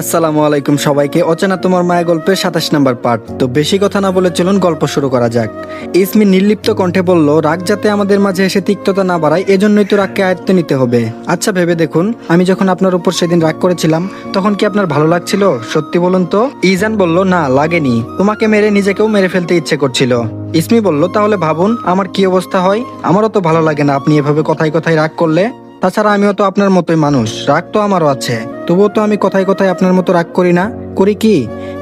আসসালামু আলাইকুম সবাইকে। অচেনা তোমার মায়া গল্পের সাতাশ নাম্বার পার্ট তো বেশি কথা না বলে চলুন গল্প শুরু করা যাক। ইসমি নির্লিপ্ত কণ্ঠে বলল, রাগ যাতে আমাদের মাঝে এসে তিক্ততা না বাড়ায়, এজন্যই তো রাগকে আয়ত্তে নিতে হবে। আচ্ছা ভেবে দেখুন। আমি যখন আপনার উপর সেদিন রাগ করেছিলাম, তখন কি আপনার ভালো লাগছিল? সত্যি বলুন তো? ইজান বলল, না, লাগেনি। তোমাকে মেরে নিজেকেও মেরে ফেলতে ইচ্ছে করছিল। ইসমি বলল, তাহলে ভাবুন, আমার কি অবস্থা হয়? আমারও তো ভালো লাগে না আপনি এভাবে কথায় কথায় রাগ করলে। তাছাড়া আমিও তো আপনার মতোই মানুষ। রাগ তো আমারও আছে। তবুও তো আমি কথায় কথায় আপনার মতো রাগ করি না। করি কি?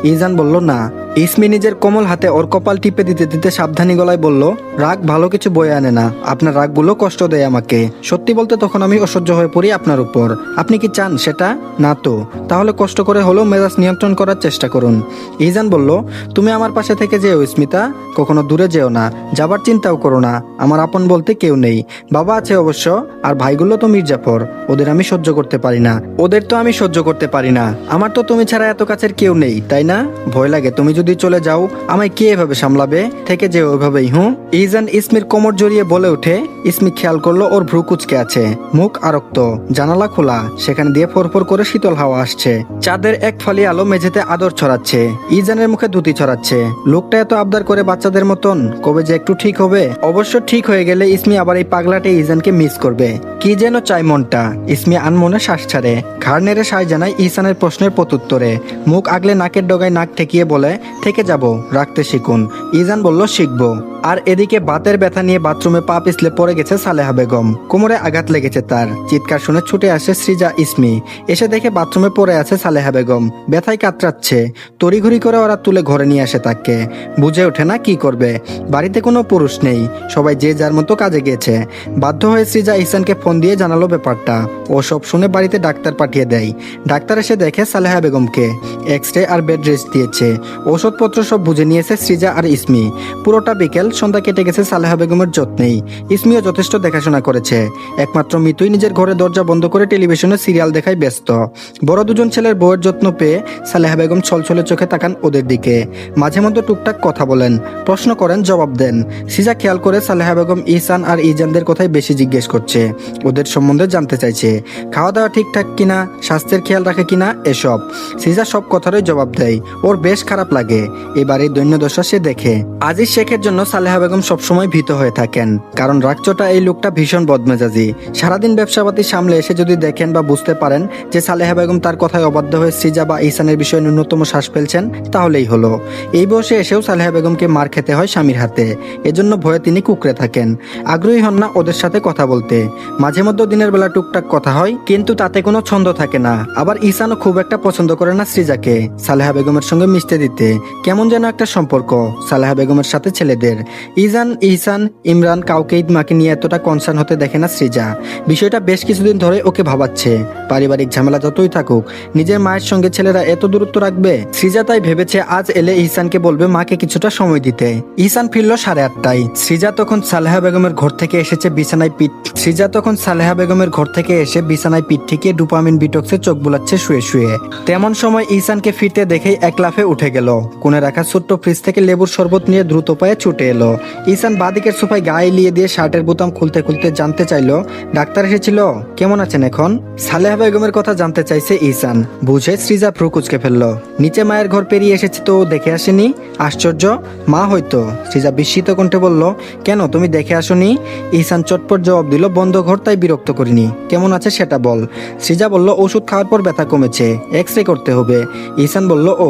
ইজান বলল, না ইসমি নিজের কোমল হাতে ওর কপাল টিপে দিতে দিতে সাবধানী গলায় বলল, রাগ ভালো কিছু বয়ে আনে না। আপনার রাগগুলো কষ্ট দেয় আমাকে। সত্যি বলতে তখন আমি অসহ্য হয়ে পড়ি আপনার উপর। আপনি কি চান সেটা? না তো। তাহলে কষ্ট করে হলেও মেজাজ নিয়ন্ত্রণ করার চেষ্টা করুন। ইজান বলল, তুমি আমার পাশে থেকে যেও স্মিতা কখনো দূরে যেও না। যাবার চিন্তাও করো না। আমার আপন বলতে কেউ নেই। বাবা আছে অবশ্য, আর ভাইগুলো তো মির্জাফর। ওদের আমি সহ্য করতে পারি না। ওদের তো আমি সহ্য করতে পারি না। আমার তো তুমি ছাড়া এত কাছের কেউ নেই, তাই না? ভয় লাগে। তুমি যদি চলে যাও, আমায় কে এভাবে সামলাবে? থেকে যে ওইভাবেই হুঁ ইজান ইসমির কোমর জড়িয়ে বলে ওঠে, ইসমি খেয়াল করল ওর ভ্রু কুচকে আছে, মুখ আরক্ত, জানালা খোলা, সেখানে দিয়ে ফোরফোর করে শীতল হাওয়া আসছে। চাঁদের এক ফালি আলো মেঝেতে আদর ছড়াচ্ছে, ইজানের মুখে ধুতি ছড়াচ্ছে। লোকটা এত আবদার করে বাচ্চাদের মতন, কবে যে একটু ঠিক হবে? অবশ্য ঠিক হয়ে গেলে ইসমি আবার এই পাগলাটে ইজানকে মিস করবে। কি যেন চাই মনটা, ইসমি আনমনে শ্বাস ছাড়ে। ঘাড় নেড়ে সায় জানায় ইসানের প্রশ্নের প্রত্যুত্তরে, মুখ আগলে নাকের ডগায় নাক ঠেকিয়ে বলে থেকে যাব রাখতে শিখুন। ইজান বলল শিখব। আর এদিকে বাতের ব্যথা নিয়ে বাথরুমে পা পিছলে পড়ে গেছে সালেহা বেগম। কোমরে আঘাত লেগেছে তার। চিৎকার শুনে ছুটে আসে সৃজা ইসমি। এসে দেখে বাথরুমে পড়ে আছে সালেহা বেগম। ব্যথায় কাতরাচ্ছে। তড়িঘড়ি করে ওরা তুলে ঘরে নিয়ে আসে তাকে। বুঝে ওঠে না কি করবে। বাড়িতে কোনো পুরুষ নেই। সবাই যে যার মতো কাজে গিয়েছে। বাধ্য হয়ে সৃজা ইহসানকে ফোন দিয়ে জানালো ব্যাপারটা। ও সব শুনে বাড়িতে ডাক্তার পাঠিয়ে দেয়। ডাক্তার এসে দেখে সালেহা বেগমকে। এক্স রে আর বেড রেস্ট দিয়েছে। ওষুধপত্র সব বুঝে নিয়েছে সৃজা আর ইসমি। পুরোটা বিকেল সন্ধ্যা কেটে গেছে সালেহা বেগমের যত্নেই ইসমিও যথেষ্ট দেখাশোনা করেছে। একমাত্র মিতুই নিজের ঘরে দরজা বন্ধ করে টেলিভিশনে সিরিয়াল দেখায় ব্যস্ত। বড় দুজন ছেলের বউয়ের যত্ন পেয়ে সালেহা বেগম ছলছলে চোখে তাকান ওদের দিকে। মাঝে মধ্যে টুকটাক কথা বলেন, প্রশ্ন করেন, জবাব দেন। সিজা খেয়াল করে সালেহা বেগম ইসান আর ইজানদের কথাই বেশি জিজ্ঞেস করছে। ওদের সম্বন্ধে জানতে চাইছে, খাওয়া দাওয়া ঠিকঠাক কিনা, স্বাস্থ্যের খেয়াল রাখে কিনা, এসব। সিজা সব কথারই জবাব দেয়। ওর বেশ খারাপ লাগে। এবারে দৈন্যদশা সে দেখে। আজিজ শেখের জন্য সালেহা বেগম সবসময় ভীত হয়ে থাকেন। কারণ রাগচটা এই লোকটা ভীষণ বদমেজাজি। সারাদিন ব্যবসাপাতি সামলে এসে যদি দেখেন বা বুঝতে পারেন যে সালেহা বেগম তার কথায় অবাধ্য হয়ে সিজা বা ইসানের বিষয়ে ন্যূনতম শ্বাস ফেলছেন, তাহলেই হলো। এই বয়সে এসেও সালেহা বেগমকে মার খেতে হয় স্বামীর হাতে। এজন্য ভয়ে তিনি কুকড়ে থাকেন। আগ্রহী হন না ওদের সাথে কথা বলতে। মাঝে মধ্যে দিনের বেলা টুকটাক কথা হয়, কিন্তু তাতে কোনো ছন্দ থাকে না। আবার ইসানও খুব একটা পছন্দ করে না সৃজাকে, সালেহা বেগমের সঙ্গে মিশতে দিতে। কেমন যেন একটা সম্পর্ক, সালেহা বেগমের সাথে ছেলেদের। ইজান, ইহসান, ইমরান কাউকে মাকে নিয়ে এতটা কনসার্ন হতে দেখে না সৃজা। বিষয়টা বেশ কিছুদিন ধরে ওকে ভাবাচ্ছে। পারিবারিক ঝামেলা যতই থাকুক, নিজের মায়ের সঙ্গে ছেলেরা এত দূরত্ব রাখবে? সৃজা তাই ভেবেছে আজ এলে ইহসানকে বলবে মাকে কিছুটা সময় দিতে। ইহসান ফিরল সাড়ে আটটায়। সৃজা তখন সালেহা বেগমের ঘর থেকে এসেছে বিছানায় পিঠ সৃজা তখন সালেহা বেগমের ঘর থেকে এসে বিছানায় পিঠ থেকে ডুপামিন বিটক্সে চোখ বুলাচ্ছে শুয়ে শুয়ে। তেমন সময় ইহসানকে ফিরতে দেখেই এক লাফে উঠে গেল। কোণে রাখা ছোট্ট ফ্রিজ থেকে লেবুর শরবত নিয়ে দ্রুত পায়ে ছুটে এলো ইহসান বাদিকের সোফায় গায়ে লিয়ে দিয়ে শার্টের বোতাম খুলতে খুলতে জানতে চাইলো, ডাক্তার এসেছিল? কেমন আছেন এখন? সালেহা বেগমের কথা জানতে চাইছে ইহসান বুঝে সৃজা ভ্রু কুচকে ফেলল। নিচে মায়ের ঘর পেরিয়ে এসেছে তো দেখে আসেনি? আশ্চর্য, মা হয়তো। সৃজা বিস্মিত কণ্ঠে বলল, কেন তুমি দেখে আসনি? ইহসান চটপট জবাব দিল, বন্ধ ঘর তাই বিরক্ত করিনি। কেমন আছে সেটা বল। সৃজা বলল, ওষুধ খাওয়ার পর ব্যথা কমেছে। এক্স রে করতে হবে। ইহসান বলল ও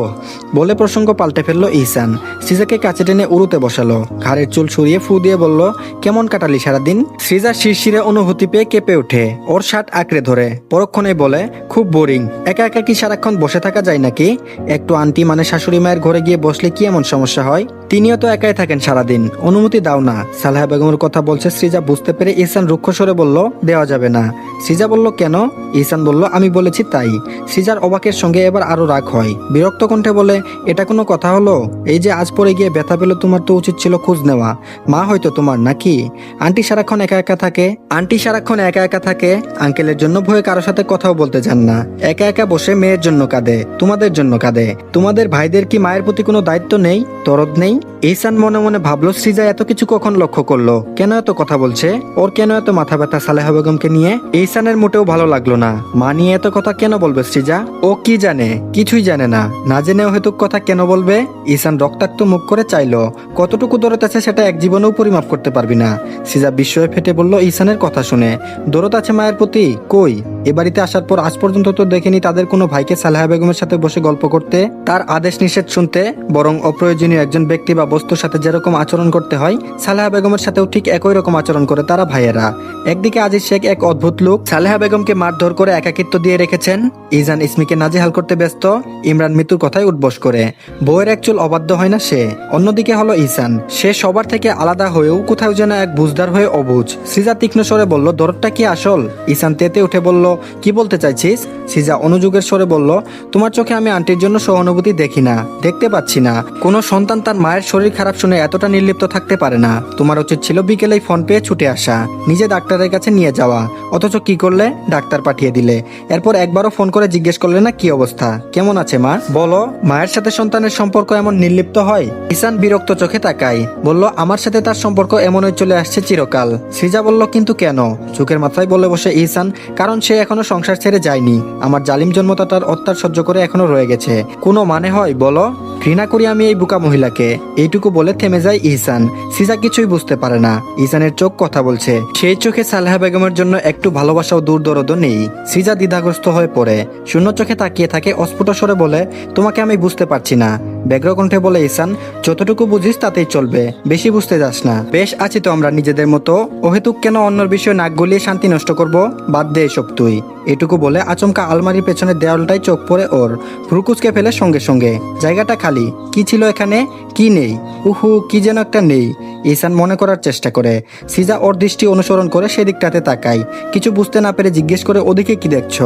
বলে প্রসঙ্গ পাল্টে ফেলল ইহসান সৃজাকে কাছে টেনে উড়ুতে বসালো। ঘাড়ের চুল সরিয়ে ফু দিয়ে বলল, কেমন কাটালি সারাদিন? সৃজা শিরশিরে অনুভূতি পেয়ে কেঁপে ওঠে। ওর শার্ট আঁকড়ে ধরে। পরক্ষণে বলে, খুব বোরিং। একা একা কি সারাক্ষণ বসে থাকা যায় নাকি? একটু আন্টি মানে শাশুড়ি মায়ের ঘরে গিয়ে বসলে কি এমন সমস্যা হয়? তিনিও তো একাই থাকেন সারাদিন। অনুমতি দাও না। সালেহা বেগমের কথা বলছে সৃজা বুঝতে পেরে ইহসান রুক্ষ স্বরে বলল, দেওয়া যাবে না। সৃজা বলল, কেন? ইহসান বলল, আমি বলেছি তাই। সৃজার অবাকের সঙ্গে এবার আরও রাগ হয়। বিরক্ত কণ্ঠে বলে, এটা কোনো কথা হলো? এই যে আজ পরে গিয়ে ব্যথা পেলে তোমার তো উচিত ছিল খোঁজ নেওয়া। মা হয়তো তোমার, নাকি? আন্টি সারাক্ষণ একা একা থাকে। আন্টি সারাক্ষণ একা একা থাকে? আঙ্কেলের জন্য ভয়ে কারোর সাথে কথাও বলতে চান না। একা একা বসে মেয়ের জন্য কাঁদে, তোমাদের জন্য কাঁদে। তোমাদের ভাইদের কি মায়ের প্রতি কোনো দায়িত্ব নেই? তরদ নেই? ইসান মনে মনে ভাবলো সৃজা এত কিছু কখন লক্ষ্য করল? কেন এত কথা বলছে? ওর কেন এত মাথা ব্যথা সালেহা বেগমকে নিয়ে? ইসানের মোটেও ভালো লাগল না। মা নিয়ে এত কথা কেন বলবে সৃজা? ও কি জানে? কিছুই জানে না। না জেনেও হেতুক কথা কেন বলবে? ইসান রক্তাক্ত মুখ করে চাইলো, কতটুকু দরদ আছে সেটা এক জীবনেও পরিমাপ করতে পারবি না। সিজা বিস্ময়ে ফেটে বলল ঈশানের কথা শুনে, দরদ আছে মায়ের প্রতি? কই? এ বাড়িতে আসার পর আজ পর্যন্ত তো দেখেনি তাদের কোনো ভাইকে সালেহা বেগমের সাথে বসে গল্প করতে। তার আদেশ নিষেধ শুনতে বরং অপ্রয়োজনীয় একজন ব্যক্তি বা বস্তুর সাথে যেরকম আচরণ করতে হয়, সালেহা বেগমের সাথেও ঠিক একই রকম আচরণ করে তারা ভাইয়েরা। একদিকে আজিজ শেখ এক অদ্ভুত লোক, সালেহা বেগমকে মারধর করে একাকিত্ব দিয়ে রেখেছেন। ইজান ইসমিকে নাজেহাল করতে ব্যস্ত, ইমরান মৃত্যুর কথাই উঠবস করে। বউয়ের এক চুল অবাধ্য হয় না সে? অন্যদিকে হলো ইসান। সে সবার থেকে আলাদা হয়েও কোথাও যেন এক বুঝদার হয়ে অবুজ সিজা তীক্ষ্ণ স্বরে বলল, দরদটা কি আসল? ইসান তেতে উঠে বলল, কি বলতে চাইছিস? সিজা অনুযোগের স্বরে বলল, তোমার চোখে আমি আন্টির জন্য সহানুভূতি দেখি না, দেখতে পাচ্ছি না। কোনো সন্তান তার মায়ের শরীর খারাপ শুনে এতটা নির্লিপ্ত থাকতে পারে না। তোমার উচিত ছিল বিকেলেই ফোন পেয়ে ছুটে আসা। নিজে ডাক্তারের কাছে নিয়ে যাওয়া। অথচ কি করলে? ডাক্তার পাঠিয়ে দিলে। এরপর একবারও ফোন করে জিজ্ঞেস করলে না কি অবস্থা? কেমন আছে মা? বলো, মায়ের সাথে সন্তানের সম্পর্ক এমন নির্লিপ্ত হয়? ইসান বিরক্ত চোখে তাকাই বলল, আমার সাথে তার সম্পর্ক এমনই চলে আসছে চিরকাল। সৃজা বলল, কিন্তু কেন? চোখের মাথায় বলে বসে ইসান কারণ সে এখনও সংসার ছেড়ে যায়নি। আমার জালিম জন্মতাটার অত্যার সহ্য করে এখনও রয়ে গেছে। কোনো মানে হয়? বলো। ঘৃণা করি আমি এই বুকা মহিলাকে। এইটুকু বলে থেমে যায় ইহসান। সিজা কিছুই বুঝতে পারে না। ইহসানের চোখ কথা বলছে। সেই চোখে সালেহা বেগমের জন্য একটু ভালোবাসা ও দূর দরদ নেই। সিজা দ্বিধাগ্রস্ত হয়ে পড়ে। শূন্য চোখে তাকিয়ে থাকে অস্ফুট স্বরে বলে, তোমাকে আমি বুঝতে পারছি না। ব্যগ্র কণ্ঠে বলে ইসান যতটুকু বুঝিস তাতেই চলবে। বেশি বুঝতে যাস না। বেশ আছি তো আমরা নিজেদের মতো। অহেতুক কেন অন্যর বিষয়ে নাক গলিয়ে শান্তি নষ্ট করব? বাদ দে এসব তুই। এটুকু বলে আচমকা আলমারির পেছনের দেওয়ালটাই চোখ পড়ে ওর। ভ্রুকুচকে ফেলে সঙ্গে সঙ্গে। জায়গাটা খালি। কি ছিল এখানে? কি নেই? উহু, কি যেন একটা নেই। ইসান মনে করার চেষ্টা করে। সিজা ওর দৃষ্টি অনুসরণ করে সেদিকটাতে তাকাই কিছু বুঝতে না পেরে জিজ্ঞেস করে, ওদিকে কি দেখছ?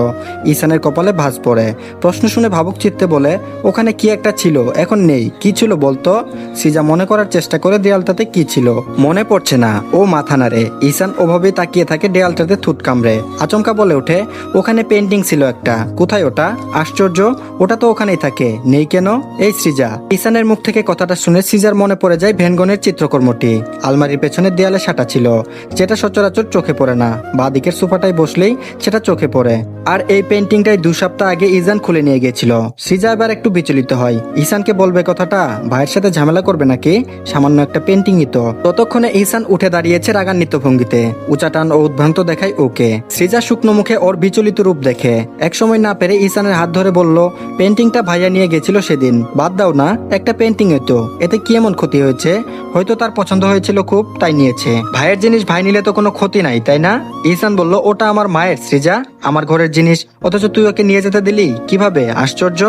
ইসানের কপালে ভাঁজ পড়ে। প্রশ্ন শুনে ভাবুক চিত্তে বলে, ওখানে কি একটা ছিল? এখন নেই। কি ছিল বলতো? সিজা মনে করার চেষ্টা করে দেয়ালটাতে কি ছিল? মনে পড়ছে না। ও মাথা নাড়ে। ইসান ওভাবেই তাকিয়ে থাকে দেয়ালটাতে থুট কামড়ে। আচমকা বলে ওঠে, ওখানে পেন্টিং ছিল একটা। কোথায় ওটা? আশ্চর্য, ওটা তো ওখানেই থাকে। নেই কেন? এই সৃজা। ইসানের মুখ থেকে কথাটা শুনে সিজার মনে পড়ে যায় ভেনগনের চিত্রকর্মটি। আলমারির পেছনের দেয়ালে সাটা ছিল। যেটা সচরাচর চোখে পড়ে না। বা দিকের সোফাটায় বসলেই সেটা চোখে পড়ে। আর এই পেন্টিংটাই দু সপ্তাহ আগে ইজান খুলে নিয়ে গেছিল সিজা এবার একটু বিচলিত হয়। ইসানকে বলবে কথাটা? ভাইয়ের সাথে ঝামেলা করবে নাকি? সামান্য একটা পেন্টিংই তো। ততক্ষণে ইসান উঠে দাঁড়িয়েছে রাগান্বিত ভঙ্গিতে। উচাটান ও উদ্ভ্রান্ত দেখায় ওকে। সৃজা শুকনো মুখে ওর বিচলিত রূপ দেখে। একসময় না পেরে ইসানের হাত ধরে বলল পেন্টিংটা ভাইয়া নিয়ে গেছিল সেদিন। বাদ দাও না, একটা পেন্টিং তো। এতে কি এমন ক্ষতি হয়েছে? হয়তো তার পছন্দ হয়েছিল খুব, তাই নিয়েছে। ভাইয়ের জিনিস ভাই নিলে তো কোনো ক্ষতি নাই, তাই না? ইসান বলল, ওটা আমার মায়ের, সৃজা। আমার ঘরের জিনিস। অথচ তুই ওকে নিয়ে যেতে দিলি? কীভাবে? আশ্চর্য?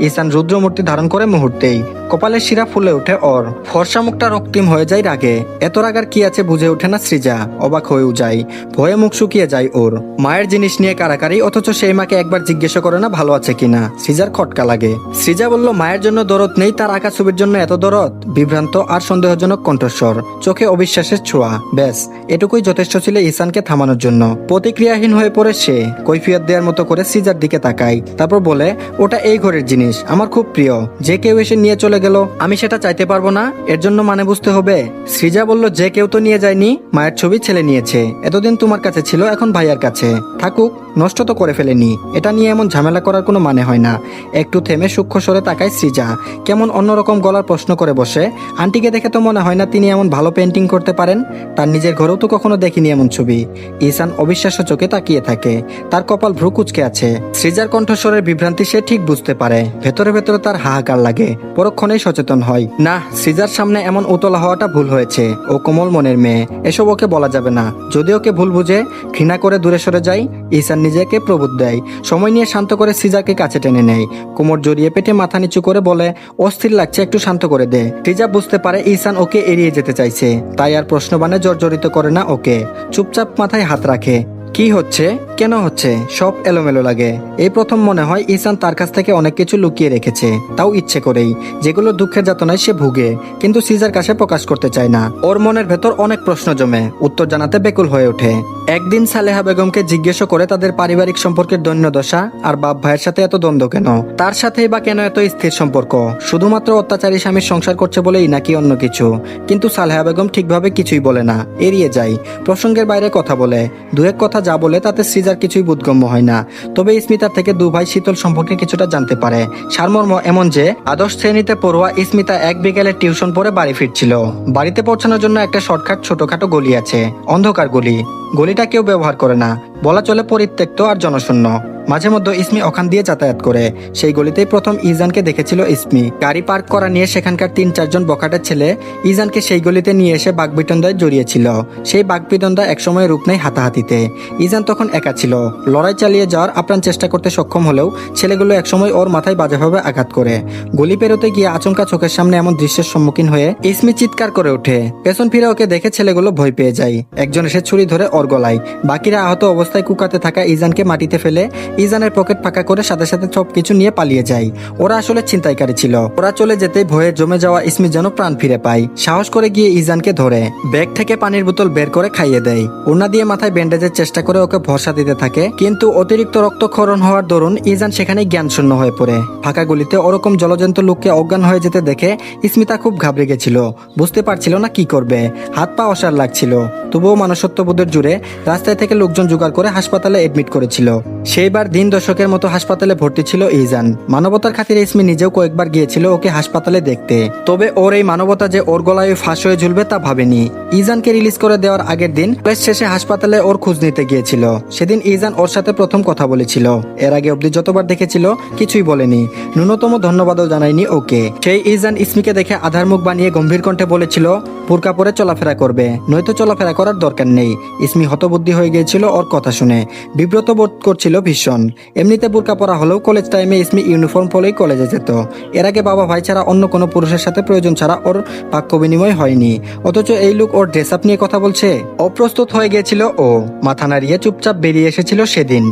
ইসান রুদ্রমূর্তি ধারণ করে মুহূর্তেই কপালের শিরা ফুলে ওঠে ওর ফর্সা মুখটা রক্তিম হয়ে যায় রাগে। এত রাগার কি আছে বুঝে ওঠে না সৃজা। অবাক হয়েও যায়। ভয়ে মুখ শুকিয়ে যায় ওর। মায়ের জিনিস নিয়ে কারাকারি, অথচ সেই মাকে একবার জিজ্ঞাসা করে না ভালো আছে কিনা। সৃজার খটকা লাগে। সৃজা বলল, মায়ের জন্য দরদ নেই, তার আঁকা ছবির জন্য এত দরদ? বিভ্রান্ত আর সন্দেহজনক কণ্ঠস্বর। চোখে অবিশ্বাসের ছোঁয়া। ব্যাস, এটুকুই যথেষ্ট ছিল ইসানকে থামানোর জন্য। প্রতিক্রিয়াহীন হয়ে পড়ে সে। কৈফিয়ত দেওয়ার মতো করে সিজার দিকে তাকায়। তারপর বলে, ওটা এই ঘরের জিনিস। আমার খুব প্রিয়। যে কেউ এসে নিয়ে চলে গেল। আমি সেটা চাইতে পারব না, এর জন্য মানে বুঝতে হবে। সৃজা বলল, যে কেউ তো নিয়ে যায়নি, মায়ের ছবি ছেলে নিয়েছে। এতদিন তোমার কাছে ছিল, এখন ভাইয়ার কাছে। থাকুক, নষ্ট তো করে ফেলেনি। এটা নিয়ে এমন ঝামেলা করার কোনো মানে হয় না। একটু থেমে সূক্ষ্ম স্বরে তাকায় সৃজা। কেমন অন্যরকম গলার প্রশ্ন করে বসে। আন্টিকে দেখে তো মনে হয় না তিনি এমন ভালো পেন্টিং করতে পারেন। তার নিজের ঘরেও তো কখনো দেখিনি এমন ছবি। ইসান অবিশ্বাস্য চোখে তাকিয়ে থাকে। তার কপাল ভ্রু কুচকে আছে। সৃজার কণ্ঠস্বরের বিভ্রান্তি সে ঠিক বুঝতে পারে। ভেতরে ভেতরে তার হাহাকার লাগে। পরক্ষণেই সচেতন হয়। না, সিজার সামনে এমন উতলা হওয়াটা ভুল হয়েছে। ও কোমল মনের মেয়ে। এসব ওকে বলা যাবে না। যদি ওকে ভুল বুঝে, ঘৃণা করে দূরে সরে যায় ইসান নিজেকে প্রবোধ দেয়। সময় নিয়ে শান্ত করে সিজাকে কাছে টেনে নেয়। কোমর জড়িয়ে পেটে মাথা নিচু করে বলে, অস্থির লাগছে, একটু শান্ত করে দে। সিজা বুঝতে পারে ইসান ওকে এড়িয়ে যেতে চাইছে। তাই আর প্রশ্নবানে জর্জরিত করে না ওকে। চুপচাপ মাথায় হাত রাখে। কি হচ্ছে? কেন হচ্ছে? সব এলোমেলো লাগে। এই প্রথম মনে হয় ইসান তার কাছ থেকে অনেক কিছু লুকিয়ে রেখেছে। তাও ইচ্ছে করেই। যেগুলো দুঃখের যাতনায় সে ভুগে। কিন্তু সিজার কাছে প্রকাশ করতে চায় না। ওর মনের ভেতর অনেক প্রশ্ন জমে। উত্তর জানাতে বেকুল হয়ে ওঠে। একদিন সালেহা বেগমকে জিজ্ঞেস করে তাদের পারিবারিক সম্পর্কের দৈন্য দশা আর বাপ ভাইয়ের সাথে এত দ্বন্দ্ব কেন? তার সাথেই বা কেন এত স্থির সম্পর্ক? শুধুমাত্র অত্যাচারী স্বামীর সংসার করছে বলেই নাকি অন্য কিছু? কিন্তু সালেহা বেগম ঠিকভাবে কিছুই বলে না। এড়িয়ে যায়। প্রসঙ্গের বাইরে কথা বলে। দু এক কথা যা বলে তাতে সিজার কিছুই বোধগম্য হয় না। তবে স্মিতার থেকে দু ভাই শীতল সম্পর্কে কিছুটা জানতে পারে। সারমর্ম এমন যে, আদর্শ শ্রেণীতে পড়ুয়া স্মিতা এক বিকেলে টিউশন পরে বাড়ি ফিরছিল। বাড়িতে পৌঁছানোর জন্য একটা শর্টকাট ছোটখাটো গলি আছে, অন্ধকার গলি। গলিটা কেউ ব্যবহার করে না। বলা চলে পরিত্যক্ত আর জনশূন্য। মাঝে মধ্যে ইসমি ওখান দিয়ে যাতায়াত করে। সেই গলিতেই প্রথম ইজানকে দেখেছিল ইসমি। গাড়ি পার্ক করা নিয়ে সেখানকার তিন চারজন বখাটের ছেলে ইজানকে সেই গলিতে নিয়ে এসে বাগবিটন্দায় জড়িয়েছিল। সেই বাগবিটন্দা একসময় রূপ নেয় হাতাহাতিতে। ইজান তখন একা ছিল। লড়াই চালিয়ে যাওয়ার আপ্রাণ চেষ্টা করতে সক্ষম হলেও ছেলেগুলো একসময় ওর মাথায় বাজেভাবে আঘাত করে। গলি পেরোতে গিয়ে আচমকা চোখের সামনে এমন দৃশ্যের সম্মুখীন হয়ে ইসমি চিৎকার করে ওঠে। পেছন ফিরে ওকে দেখে ছেলেগুলো ভয় পেয়ে যায়। একজন এসে ছুরি ধরে ওর গলায়। বাকিরা আহত অবস্থায় কুকাতে থাকা ইজানকে মাটিতে ফেলে ইজানের পকেট ফাঁকা করে সাথে সাথে সব কিছু নিয়ে পালিয়ে যায়। ওরা আসলে ছিনতাইকারী ছিল। ওরা চলে যেতে ভয়ে জমে যাওয়া ইসমি যেন প্রাণ ফিরে পায়। সাহস করে গিয়ে ইজানকে ধরে। ব্যাগ থেকে পানির বোতল বের করে খাইয়ে দেয়। ওনা দিয়ে মাথায় ব্যান্ডেজের চেষ্টা করে ওকে ভরসা দিতে থাকে। কিন্তু অতিরিক্ত রক্তক্ষরণ হওয়ার দরুন ইজান সেখানে জ্ঞান শূন্য হয়ে পড়ে। ফাঁকা গুলিতে ওরকম জলজন্ত লোককে অজ্ঞান হয়ে যেতে দেখে স্মিতা খুব ঘাবড়ে গেছিল। বুঝতে পারছিল না কি করবে। হাত পা অসার লাগছিল। তবুও মানুষত্ববোধের জুড়ে রাস্তায় থেকে লোকজন জোগাড় করে হাসপাতালে এডমিট করেছিল। সেইবার দিন দশকের মতো হাসপাতালে ভর্তি ছিল ইজান। মানবতার খাতিরে ইসমি নিজেও কয়েকবার গিয়েছিল ওকে হাসপাতালে দেখতে। তবে ওর এই মানবতা যে ওর গলায় ফাঁস হয়ে ঝুলবে তা ভাবেনি। ইজানকে রিলিজ করে দেওয়ার আগের দিন প্রেস শেষে হাসপাতালে ওর খোঁজ নিতে গিয়েছিল। সেদিন ইজান ওর সাথে প্রথম কথা বলেছিল। এর আগে অব্দি যতবার দেখেছিল, কিছুই বলেনি। ন্যূনতম ধন্যবাদও জানায়নি ওকে। সেই ইজান ইসমিকে দেখে আধার মুখ বানিয়ে গম্ভীর কণ্ঠে বলেছিল পুরকা পরে চলাফেরা করবে। নয়তো চলাফেরা করার দরকার নেই। ইসমি হতবুদ্ধি হয়ে গিয়েছিল ওর কথা শুনে বিব্রত বোধ করছিল ভীষণ। এমনিতে বোরকা পরা হলেও কলেজ টাইমে ইসমি ইউনিফর্ম পরেই কলেজে যেত। এর আগে বাবা ভাই ছাড়া অন্য কোনো পুরুষের সাথে প্রয়োজন ছাড়া ওর বাক্য বিনিময় হয়নি। অথচ এই লোক ওর ড্রেস আপ নিয়ে কথা বলছে। অপ্রস্তুত হয়ে গিয়েছিল ও। মাথা নাড়িয়ে চুপচাপ বেরিয়ে এসেছিল সেদিন।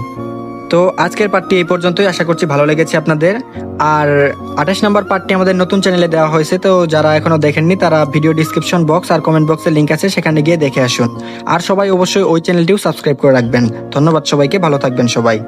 তো আজকের পার্টটি এই পর্যন্তই। আশা করছি ভালো লেগেছে আপনাদের। আর আঠাশ নম্বর পার্টটি আমাদের নতুন চ্যানেলে দেওয়া হয়েছে, তো যারা এখনও দেখেননি, তারা ভিডিও ডিসক্রিপশন বক্স আর কমেন্ট বক্সে লিঙ্ক আছে, সেখানে গিয়ে দেখে আসুন। আর সবাই অবশ্যই ওই চ্যানেলটিও সাবস্ক্রাইব করে রাখবেন। ধন্যবাদ সবাইকে, ভালো থাকবেন সবাই।